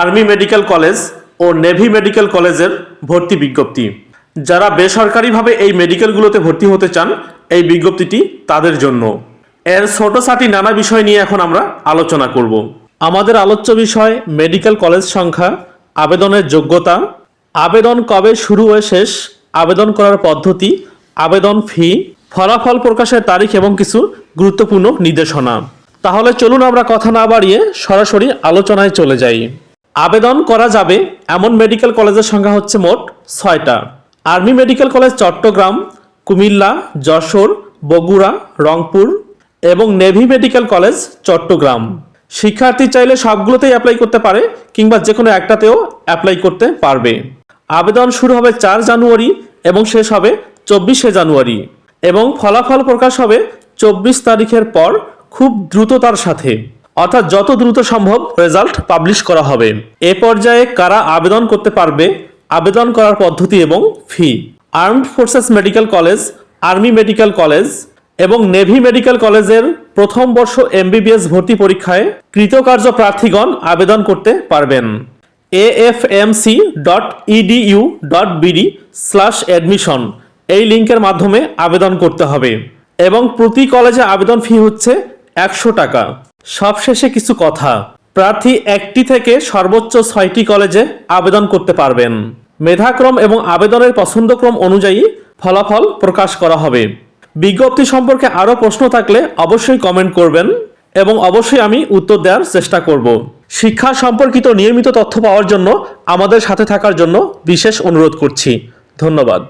Army medical college ও navy medical কলেজের ভর্তি বিজ্ঞপ্তি। যারা বেসরকারিভাবে এই মেডিকেলগুলোতে ভর্তি হতে চান, এই বিজ্ঞপ্তিটি তাদের জন্য। এর ছোটোসাটি নানা বিষয় নিয়ে এখন আমরা আলোচনা করব। আমাদের আলোচ্য বিষয়, মেডিকেল কলেজ সংখ্যা, আবেদনের যোগ্যতা, আবেদন কবে শুরু হয়ে শেষ, আবেদন করার পদ্ধতি, আবেদন ফি, ফলাফল প্রকাশের তারিখ এবং কিছু গুরুত্বপূর্ণ নির্দেশনা। তাহলে চলুন আমরা কথা না বাড়িয়ে সরাসরি আলোচনায় চলে যাই। আবেদন করা যাবে এমন মেডিকেল কলেজের সংখ্যা হচ্ছে মোট ছয়টা। Army medical college Chattogram, Cumilla, Jashore, Bogura, Rangpur এবং নেভি মেডিকেল কলেজ চট্টগ্রাম। শিক্ষার্থী চাইলে সবগুলোতেই অ্যাপ্লাই করতে পারে কিংবা যে কোনো একটাতেও অ্যাপ্লাই করতে পারবে। আবেদন শুরু হবে চার জানুয়ারি এবং শেষ হবে চব্বিশে জানুয়ারি এবং ফলাফল প্রকাশ হবে চব্বিশ তারিখের পর খুব দ্রুততার সাথে। অর্থাৎ যত দ্রুত সম্ভব রেজাল্ট পাবলিশ করা হবে। এ পর্যায়ে কারা আবেদন করতে পারবে? আবেদন করার পদ্ধতি এবং fee armed forces medical college army medical college এবং নেভি মেডিকেল কলেজের প্রথম বর্ষ এমবিবিএস ভর্তি পরীক্ষায় কৃতকার্য প্রার্থীগণ আবেদন করতে পারবেন। AFMC dot EDU dot BD slash admission এই লিঙ্কের মাধ্যমে আবেদন করতে হবে। এবং প্রতি কলেজে আবেদন ফি হচ্ছে একশো টাকা। সবশেষে কিছু কথা। প্রার্থী একটি থেকে সর্বোচ্চ ছয়টি কলেজে আবেদন করতে পারবেন। মেধাক্রম এবং আবেদনের পছন্দক্রম অনুযায়ী ফলাফল প্রকাশ করা হবে। বিজ্ঞপ্তি সম্পর্কে আরও প্রশ্ন থাকলে অবশ্যই কমেন্ট করবেন এবং অবশ্যই আমি উত্তর দেওয়ার চেষ্টা করব। শিক্ষা সম্পর্কিত নিয়মিত তথ্য পাওয়ার জন্য আমাদের সাথে থাকার জন্য বিশেষ অনুরোধ করছি। ধন্যবাদ।